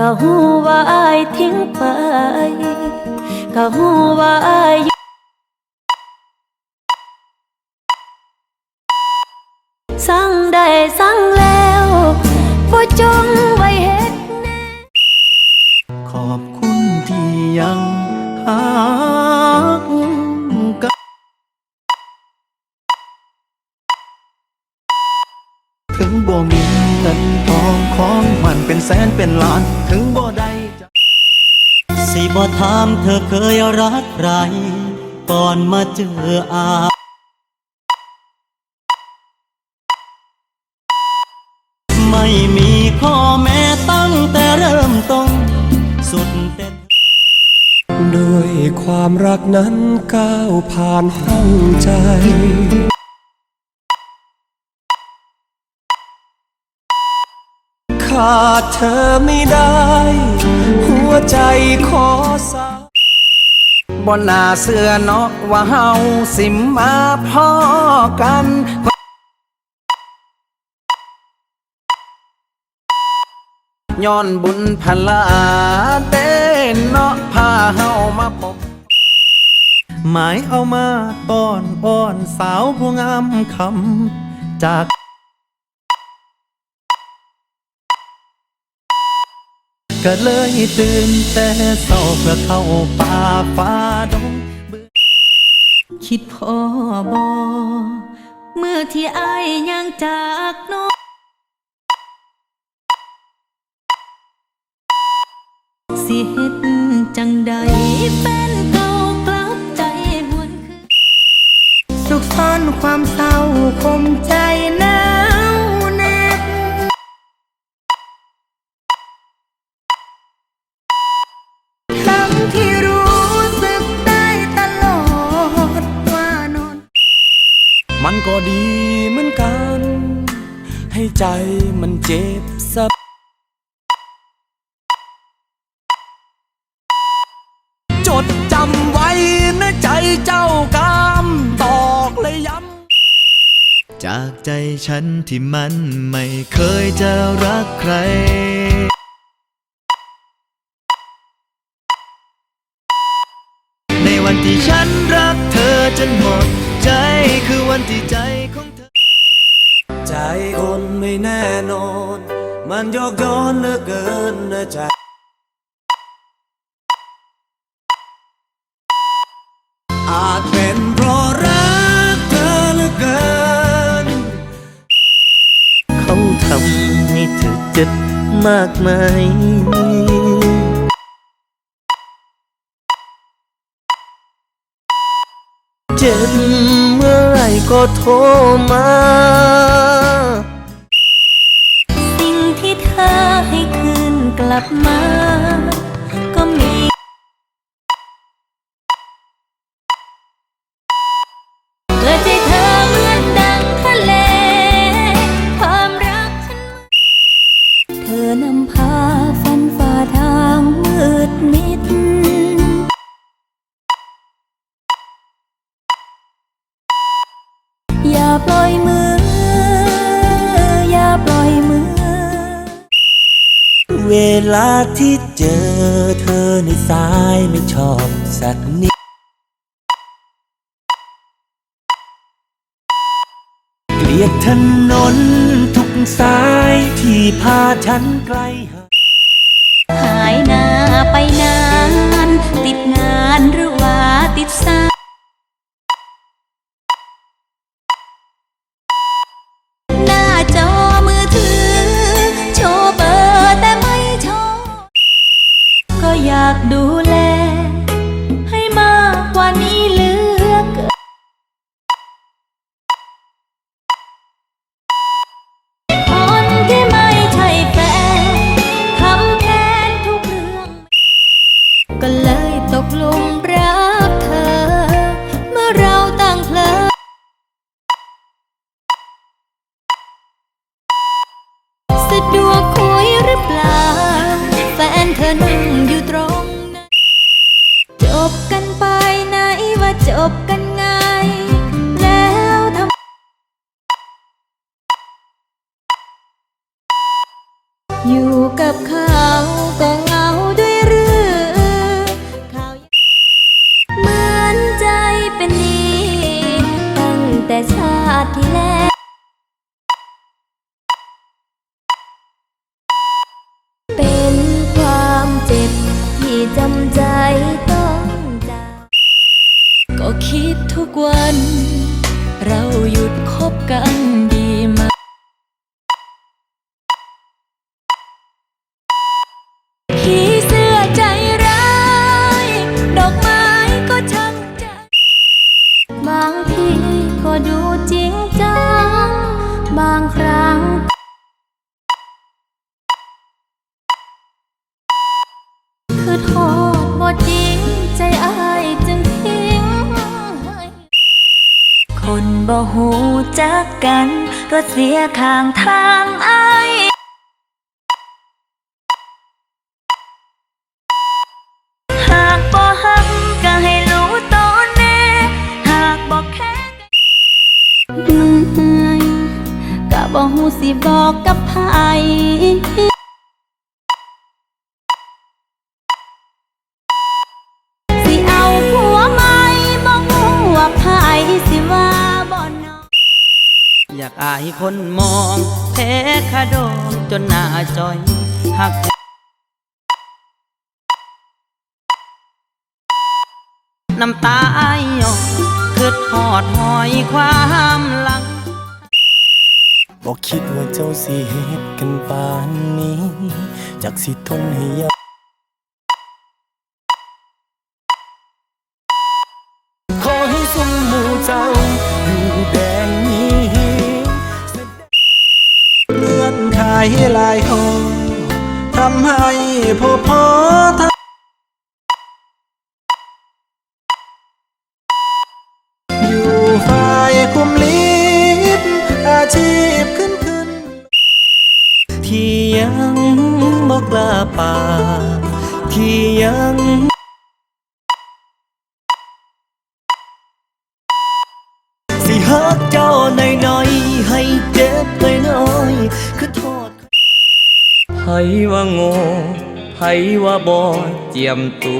ก็หูว่าอายทิ้งไป ก็หูว่าอาย เคยรักใคร ก่อนมาเจออาไม่มีข้อแม้ตั้งแต่เริ่มต้นสุดแต่ด้วยความรักนั้นก้าวผ่านห้องใจ ขาดเธอไม่ได้ หัวใจขอสา บ่น่าเสื้อเนาะว่าเฮาสิมาพ่อกันย้อนบุญพลาเต้นเนาะพาเฮามาพบหมายเอามาป้อนอ้อนสาวผู้งามคำจาก ก็เลยตื่นแต่เศร้าเพื่อเข้าป่าฟ้าดงคิดพอบอเมื่อที่ไอยังจากน้องสิเห็ ก็ดีเหมือนกัน ให้ใจมันเจ็บสับจดจำไว้นะใจเจ้ากามตอกเลยย้ำจากใจฉันที่มันไม่เคยจะรักใครในวันที่ฉันรักเธอจนหมด คือวันที่ใจของเธอ ใจคนไม่แน่นอน มันยอกย้อนเหลือเกินนะใจอาจเป็นเพราะรักเธอเหลือเกิน เขาทำให้เธอเจ็บมากมาย ก็โทรมา สิ่งที่เธอให้คืนกลับมา เวลาที่เจอเธอในสายไม่ชอบสักนิดเกลียดถนนทุกสายที่พาฉันไกล ส คิดทุกวัน เราหยุดคบกันดีไหมผีเสื้อใจร้าย ดอกไม้ก็ช่างใจบางทีก็ดูจริงจัง บางครั้ง หูจักกัน รถเสียข้างทางไอหากบ่ฮักก็ให้รู้ตอนแน่ หากบ่แค่หนื่อก็บ่ฮู้สิบอกกับไผสิเอาผัวใหม่บ่ฮู้ว่าไผสิว่าากอายคนมองแพ้คาดองจนหน้าจอยหักน้ำตาอายยอคือทอดหอยความหลังบอกคิดว่าเจ้าสิเหตุกันปานนี้ จากสิทนให้ยา หลายห้องทำให้พอพอทอยู่ฝ่ายคุมลิดอาชีพขึ้นขึ้น ที่ยังบอกลาป่า ที่ยังสิฮักเจ้าหน่อยๆให้เจ็บน้อยๆคือโทษไผว่าโง่ไผว่าบอเจียมตั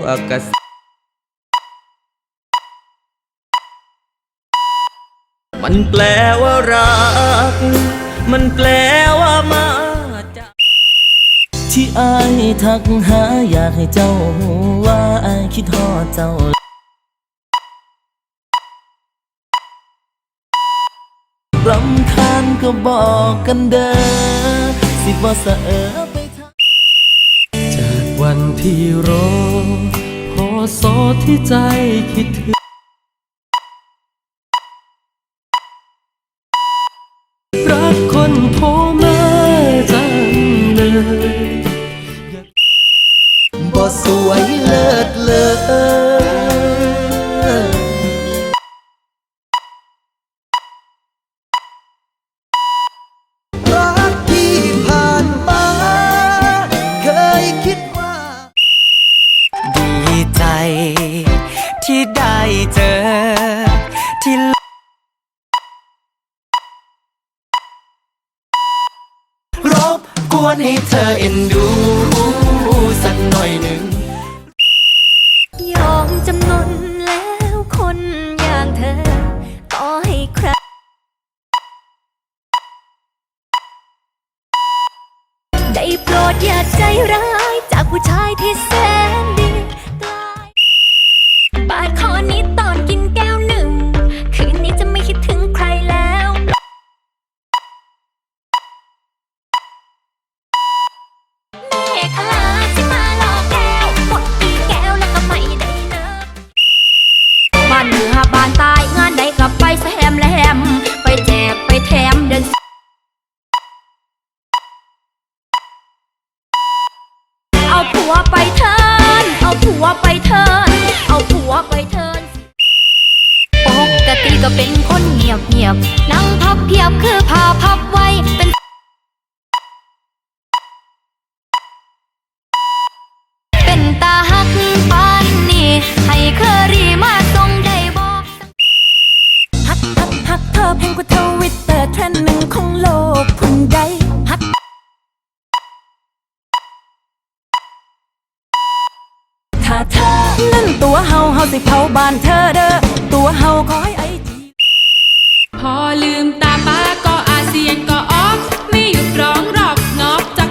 วกะมันแปลว่ารัก มันแปลว่ามาจากที่อายทักหาอยากให้เจ้าว่าอายคิดทอดเจ้ารำคาญก็บอกกันเด้อ สิบ่สะเออไปทางจากวันที่รอพอสอที่ใจคิดถึงรักคนโทรมาจังเลยบ่สวยเลิศเลย เธอเอ็นดูสักหน่อยหนึ่งยอมจำนนแล้วคนอย่างเธอ ต่อให้ใครได้โปรดอย่าใจร้าย ไปเธอ บ้านเธอเด้อตัวเฮาขอให้ไอจีพอลืมตาป้าก็อาเซียนก็ออกไม่หยุดร้องรอกนอกจาก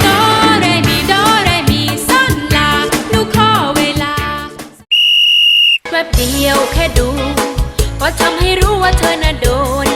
โดเรมีโดเรมีซ่อนลาลูกขอเวลาแวบเดียวแค่ดู ก็ทำให้รู้ว่าเธอน่ะโดน